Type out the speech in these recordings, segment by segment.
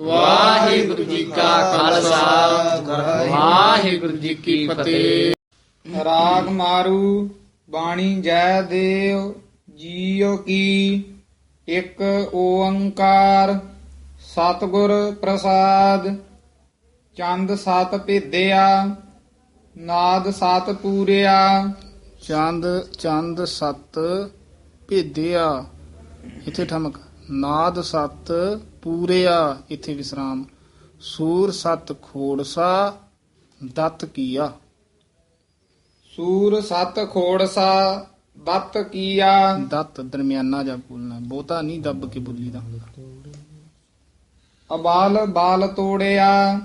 ਵਾਹਿਗੁਰੂ ਜੀ ਕਾ ਖਾਲਸਾ। ਵਾਹਿਗੁਰੂ ਜੀ ਕੀ ਫਤਿਹ। ਰਾਗ ਮਾਰੂ ਬਾਣੀ ਜੈ ਦੇਵ ਜੀਉ ਕੀ ਇੱਕ ਓੰਕਾਰ ਸਤਿਗੁਰ ਪ੍ਰਸਾਦ। ਚੰਦ ਸਤ ਭੇਦਿਆ ਨਾਦ ਸਤ ਪੂਰਿਆ। ਚੰਦ ਚੰਦ ਸਤ ਭੇਦਿਆ। ਇੱਥੇ ਠਮਕ। ਨਾਦ ਸਤ ਪੂਰਿਆ ਇੱਥੇ ਵਿਸਰਾਮ। ਸੂਰ ਸਤ ਖੋੜਸਾ ਦਤ ਕੀਆ। ਸੂਰ ਸਤ ਖੋੜਸਾ ਬੱਤ ਕੀਆ। ਦਤ ਦਰਮਿਆਨਾ ਜਾ ਬੋਲਣਾ ਬਹੁਤਾ ਨਹੀਂ ਦੱਬ ਕੇ ਬੋਲੀ ਦਾ ਅਬਾਲ ਬਾਲ ਤੋੜਿਆ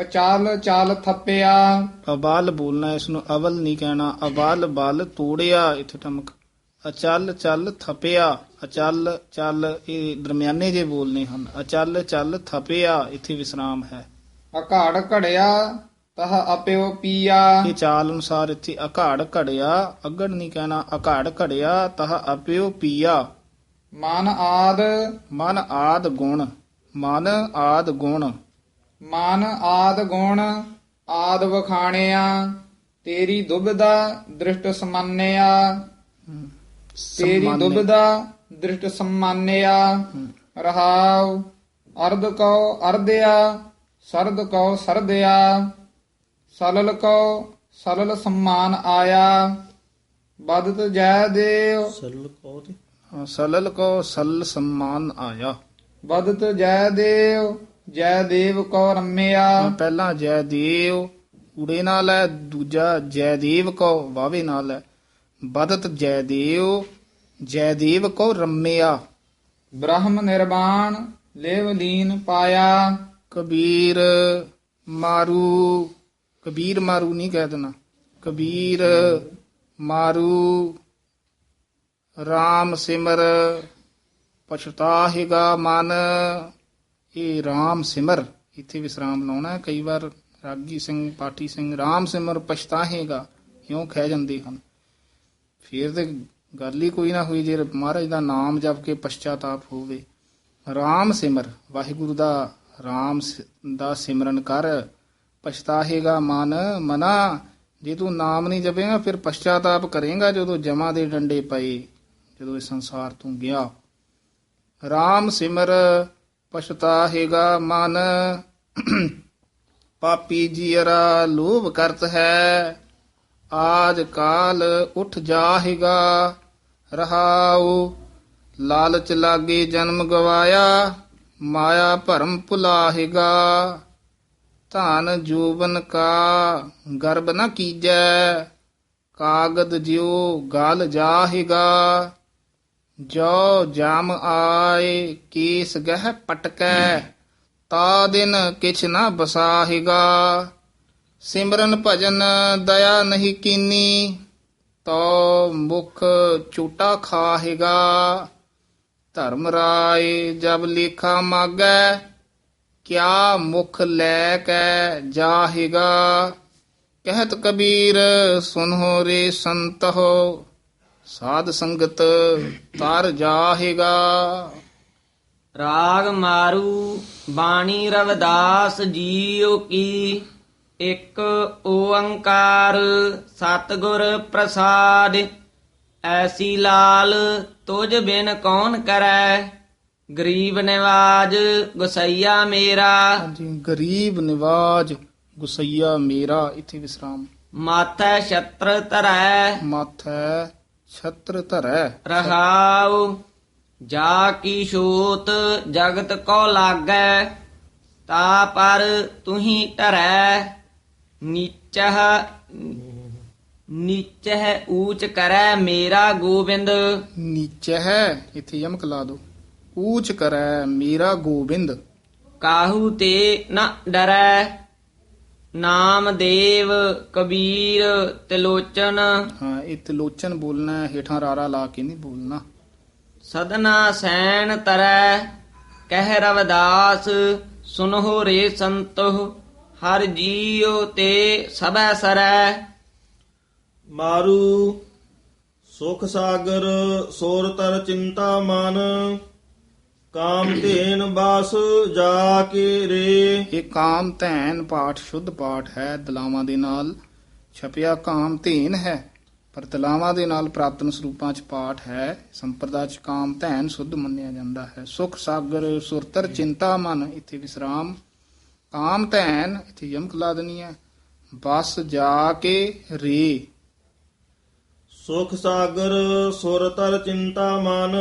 ਅਚਲ ਚਲ ਥੱਪਿਆ। ਅਬਾਲ ਬੋਲਣਾ ਇਸ ਨੂੰ ਅਵਲ ਨਹੀਂ ਕਹਿਣਾ ਅਬਾਲ ਬਲ ਤੋੜਿਆ ਇੱਥੇ ਠਮਕ। ਅਚਲ ਚੱਲ ਥਪਿਆ। ਅਚਲ ਚੱਲ ਇਹ ਦਰਮਿਆਨੇ ਜੇ ਬੋਲਨੇ ਹਨ। ਅਚਲ ਚੱਲ ਥਪਿਆ ਇੱਥੇ ਵਿਸਰਾਮ ਹੈ। ਅਘਾੜ ਘੜਿਆ ਤਹ ਅਪਿਓ ਪੀਆ। ਇਹ ਚਾਲ ਅਨੁਸਾਰ ਇੱਥੇ ਅਘਾੜ ਘੜਿਆ ਅਗੜ ਨਹੀਂ ਕਹਿਣਾ ਅਘਾੜ ਘੜਿਆ ਤਹ ਅਪਿਓ ਪੀਆ। ਮਨ ਆਦ। ਮਨ ਆਦ ਗੁਣ ਮਨ ਆਦ ਗੁਣ। ਮਨ ਆਦ ਗੁਣ ਆਦ ਵਖਾਣਿਆ ਤੇਰੀ ਦੁਬਦਾ ਦ੍ਰਿਸ਼ਟ ਸਮਾਨਿਆ। ਤੇਰੀ। ਦੁਬਦਾ ਦ੍ਰਿਸ਼ਟ ਸਮਾਨਿਆ ਰਹਾਉ ਅਰਧ ਕਉ ਅਰਧਿਆ ਸਰਦ ਕਉ ਸਰਦਿਆ ਸਲਲ ਕਉ ਸਲਲ ਸਮਾਨ ਆਇਆ ਬਦਤ ਜੈ ਦੇਵ ਹਾਂ, ਸਲਲ ਕੋ ਸਲ ਸਮਾਨ ਆਇਆ ਬਦਤ ਜੈ ਦੇਵ ਜੈ ਦੇਵ ਕਉ ਰਮਿਆ ਪਹਿਲਾ ਜੈ ਦੇਵ ਊੜੇ ਨਾਲ ਹੈ ਦੂਜਾ ਜੈ ਦੇਵ ਕੋ ਵਾਵੇ ਨਾਲ ਹੈ ਬਦਤ ਜੈ ਦੇਵ ਜੈ ਦੇਵ ਕੋ ਰਮਿਆ। ਬ੍ਰਹਮ ਨਿਰਵਾਣ ਲੇਵ ਲੀਨ ਪਾਇਆ। ਕਬੀਰ ਮਾਰੂ। ਕਬੀਰ ਮਾਰੂ ਨਹੀਂ ਕਹਿ ਦੇਣਾ। ਕਬੀਰ ਮਾਰੂ। RAM ਸਿਮਰ ਪਛਤਾਹੇਗਾ ਮਨ। ਇਹ RAM ਸਿਮਰ ਇੱਥੇ ਵਿਸਰਾਮ ਲਾਉਣਾ। ਕਈ ਵਾਰ ਰਾਗੀ ਸਿੰਘ ਪਾਠੀ ਸਿੰਘ RAM ਸਿਮਰ ਪਛਤਾਹੇਗਾ ਕਿਉਂ ਖਹਿ ਜਾਂਦੇ ਹਨ। ਫਿਰ ਤੇ ਗੱਲ ਹੀ ਕੋਈ ਨਾ ਹੋਈ ਜੇ ਮਹਾਰਾਜ ਦਾ ਨਾਮ ਜਪ ਕੇ ਪਛਤਾਤਾਪ ਹੋਵੇ। RAM ਸਿਮਰ, ਵਾਹਿਗੁਰੂ ਦਾ RAM ਸ- ਦਾ ਸਿਮਰਨ ਕਰ। ਪਛਤਾਹੇਗਾ ਮਨ, ਮਨਾ, ਜੇ ਤੂੰ ਨਾਮ ਨਹੀਂ ਜਪੇਗਾ ਫਿਰ ਪਛਤਾਤਾਪ ਕਰੇਗਾ ਜਦੋਂ ਜਮਾ ਦੇ ਡੰਡੇ ਪਏ, ਜਦੋਂ ਇਸ ਸੰਸਾਰ ਤੋਂ ਗਿਆ। RAM ਸਿਮਰ, ਪਛਤਾਹੇਗਾ ਮਨ। ਪਾਪੀ ਜੀਰਾ ਲੋਭ ਕਰਤ ਹੈ। ਆਜ ਕਾਲ ਉਠ ਜਾਹੇਗਾ, ਰਹਾਉ। ਲਾਲਚ ਲਾਗੇ ਜਨਮ ਗਵਾਇਆ, ਮਾਇਆ ਭਰਮ ਭੁਲਾਹੇਗਾ। ਧਨ ਜੋਬਨ ਕਾ ਗਰਬ ਨ ਕੀਜੈ, ਕਾਗਦ ਜਿਉ ਗਲ ਜਾਹੇਗਾ। ਜੋ ਜਮ ਆਏ, ਕੀਸ ਗਹਿ ਪਟਕੈ, ਤਾ ਦਿਨ ਕਿਛ ਨਾ ਬਸਾਹੇਗਾ। ਸਿਮਰਨ ਭਜਨ ਦਇਆ ਨਹੀਂ ਕੀਨੀ, ਤੋ ਮੁਖ ਝੂਟਾ ਖਾਹੇਗਾ। ਧਰਮ ਰਾਏ ਜਬ ਲੇਖਾ ਮਾਗੈ, ਕਿਆ ਮੁਖ ਲੈ ਕੇ ਜਾਹੇਗਾ। ਕਹਿਤ ਕਬੀਰ, ਸੁਨਹੁ ਰੇ ਸੰਤਹੁ, ਸਾਧ ਸੰਗਤ ਤਰ ਜਾਹੇਗਾ। ਰਾਗ ਮਾਰੂ ਬਾਣੀ ਰਵਦਾਸ ਜੀਉ ਕੀ। ਇੱਕ ਓੰਕਾਰ ਸਤਿਗੁਰ ਪ੍ਰਸਾਦ ਐਸੀ ਲਾਲ ਤੁਝ ਬਿਨ ਕੌਣ ਕਰੈ? ਗਰੀਬ ਨਿਵਾਜ ਗੁਸਈਆ ਮੇਰਾ। ਹਾਂਜੀ ਗਰੀਬ ਨਿਵਾਜ ਗੁਸਈਆ ਮੇਰਾ ਇੱਥੇ ਵਿਸਰਾਮ। ਮਾਥੈ ਛਤਰ ਧਰੈ। ਮਾਥੈ ਛਤਰ ਧਰੈ। ਰਹਾਉ ਜਾ ਕੀ ਛੋਤ ਜਗਤ ਕੋ ਲਾਗੈ? ਤਾ ਪਰ ਤੁਹੀ ਧਰੈ। ਨੀਚਹ ਨੀਚਹ ਊਚ ਕਰੈ ਮੇਰਾ ਗੋਬਿੰਦ। ਨੀਚੇ ਹੈ ਇੱਥੇ ਯਮਕ ਲਾ ਦੋ ਊਚ ਕਰੈ ਮੇਰਾ ਗੋਬਿੰਦ। ਕਾਹੂ ਤੇ ਨ ਡਰੈ? ਨਾਮ ਦੇਵ ਕਬੀਰ ਤਿਲੋਚਨ। ਹਾਂ ਇਹ ਤਿਲੋਚਨ ਬੋਲਣਾ ਹੈ, ਹੇਠਾਂ ਰਾਰਾ ਲਾ ਕੇ ਨਹੀਂ ਬੋਲਣਾ। ਸਦਨਾ ਸੈਣ ਤਰੈ ਕਹਿ ਰਵਦਾਸ ਸੁਨਹੁ ਰੇ ਸੰਤੋ ਹਰ ਜੀਉ ਤੇ ਸਭੈ ਸਰੈ। ਮਾਰੂ ਸੁਖ ਸਾਗਰ ਸੋਰ ਤਰ ਚਿੰਤਾ ਮਨ ਕਾਮ ਧੇਨ ਬਾਸ ਜਾ ਕੇ ਰੇ। ਇਹ ਕਾਮ ਧੈਨ ਪਾਠ ਸ਼ੁੱਧ ਪਾਠ ਹੈ ਦਲਾਵਾਂ ਦੇ ਨਾਲ ਛਪਿਆ ਕਾਮ ਧੇਨ ਹੈ ਪਰ ਦਲਾਵਾਂ ਦੇ ਨਾਲ ਪ੍ਰਾਪਤਨ ਸਰੂਪਾਂ ਚ ਪਾਠ ਹੈ ਸੰਪਰਦਾ ਚ ਕਾਮ ਧੈਨ ਸੁੱਧ ਮੰਨਿਆ ਜਾਂਦਾ ਹੈ। ਸੁਖ ਸਾਗਰ ਸੁਰਤਰ ਚਿੰਤਾ ਮਨ ਇੱਥੇ ਵਿਸਰਾਮ ਕਾਮ ਧੈਨ ਇੱਥੇ ਯਮਕ ਲਾ ਦੇਣੀ ਹੈ ਬਸ ਜਾ ਕੇ ਰੇ। ਸੁਖ ਸਾਗਰ ਸੁਰ ਤਰ ਚਿੰਤਾ ਮਨ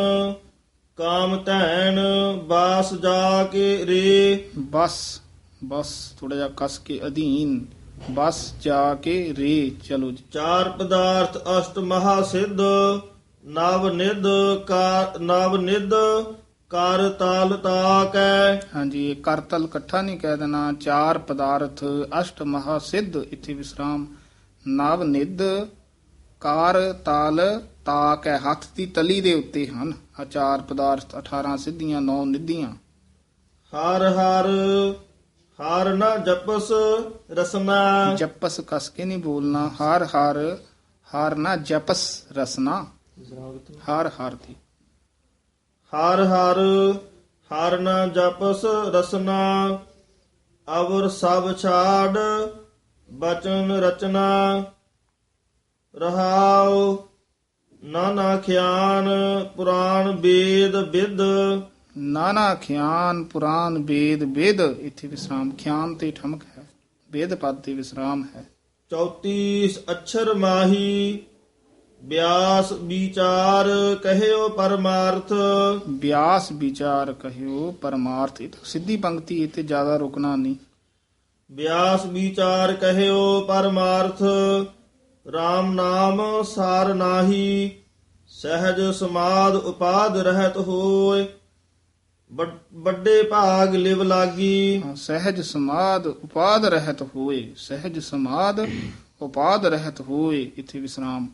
ਕਾਮ ਧੈਨ ਬਾਸ ਜਾ ਕੇ ਰੇ। ਬਸ ਬਸ ਥੋੜਾ ਜਿਹਾ ਕਸ ਕੇ ਅਧੀਨ ਬਸ ਜਾ ਕੇ ਰੇ। ਚਲੋ ਜੀ। ਚਾਰ ਪਦਾਰਥ ਅਸ਼ਟ ਮਹਾ ਸਿੱਧ ਨਵ ਨਿਧ ਕਾਰ ਨਵ ਨਿਧ ਕਰ ਤਾਲ ਤਾਕੈ ਹਾਂਜੀ ਇਹ ਕਰਤਲ ਇਕੱਠਾ ਨਹੀਂ ਕਹਿ ਦੇਣਾ। ਚਾਰ ਪਦਾਰਥ ਅਸ਼ਟ ਮਹਾ ਸਿੱਧ ਇੱਥੇ ਵਿਸਰਾਮ। ਨਵ ਨਿਧ ਕਾਰ ਤਾਲ ਤਾਕ ਹੈ ਹੱਥ ਦੀ ਤਲੀ ਦੇ ਉੱਤੇ ਹਨ। ਆ ਚਾਰ ਪਦਾਰਥ 18 ਸਿੱਧੀਆਂ 9 ਨਿਧੀਆਂ। ਹਰ ਹਰ ਹਰ ਨ ਜਪਸ ਰਸਨਾ। ਜਪਸ ਕਸ ਕੇ ਨਹੀਂ ਬੋਲਣਾ। ਹਰ ਹਰ ਹਰ ਨਾ ਜਪਸ ਰਸਨਾ। ਹਰ ਹਰ ਦੀ ਹਰ ਹਰ ਹਰ ਨ ਜਪਸ ਰਸਨਾ ਅਵਰ ਸਭ ਛਾੜ ਬਚਨ ਰਚਨਾ ਰਹਾਉ ਨਾਨਾ ਖਿਆਨ ਪੁਰਾਣ ਵੇਦ ਵਿਦ ਨਾਨਾ ਖਿਆਨ ਪੁਰਾਨ ਵੇਦ ਵੇਦ ਇੱਥੇ ਵਿਸਰਾਮ ਖਿਆਨ ਤੇ ਠਮਕ ਹੈ ਵੇਦ ਪਦ ਤੇ ਵਿਸਰਾਮ ਹੈ। 34 ਅਛਰ ਮਾਹੀ ਬਿਆਸ ਵਿਚਾਰ ਕਹਿਓ ਪਰਮਾਰਥ। ਬਿਆਸ ਵਿਚਾਰ ਕਹਿਓ ਪਰਮਾਰਥ। ਇਹ ਤਾਂ ਸਿੱਧੀ ਪੰਕਤੀ ਇੱਥੇ ਜ਼ਿਆਦਾ ਰੁਕਣਾ ਨਹੀਂ। ਬਿਆਸ ਵਿਚਾਰ ਕਹਿਓ ਪਰਮਾਰਥ। RAM ਨਾਮ ਸਾਰ ਨਾਹੀ ਸਹਿਜ ਸਮਾਦ ਉਪਾਦ ਰਹਿਤ ਹੋਏ। ਵੱਡ- ਭਾਗ ਲਿਵ ਲਾਗੀ। ਸਹਿਜ ਸਮਾਦ ਉਪਾਦ ਰਹਿਤ ਹੋਏ। ਸਹਿਜ ਸਮਾਦ ਉਪਾਦ ਰਹਿਤ ਹੋਏ। ਇੱਥੇ ਵਿਸਰਾਮ।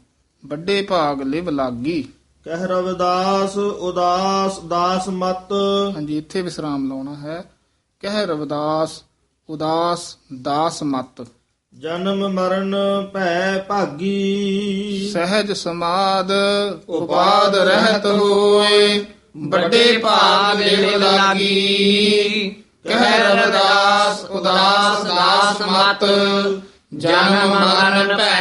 ਵੱਡੇ ਭਾਗ ਲਿਵ ਲਾਗੀ। ਕਹਿ ਰਵਿਦਾਸ ਉਦਾਸ ਦਾਸ ਮਤ। ਹਾਂਜੀ ਇੱਥੇ ਵਿਸਰਾਮ ਲਾਉਣਾ ਹੈ। ਕਹਿ ਰਵਿਦਾਸ ਉਦਾਸ ਦਾਸ ਮਤ। ਜਨਮ ਮਰਨ ਭੈ ਭਾਗੀ। ਸਹਿਜ ਸਮਾਦ ਉਪਾਦ ਰਹਿਤ ਹੋਏ। ਵੱਡੇ ਭਾਗ ਲਿਵ ਲਾਗੀ। ਕਹਿ ਰਵਿਦਾਸ ਉਦਾਸ ਦਾਸ ਮਤ। ਜਨਮ ਮਰਨ ਭੈ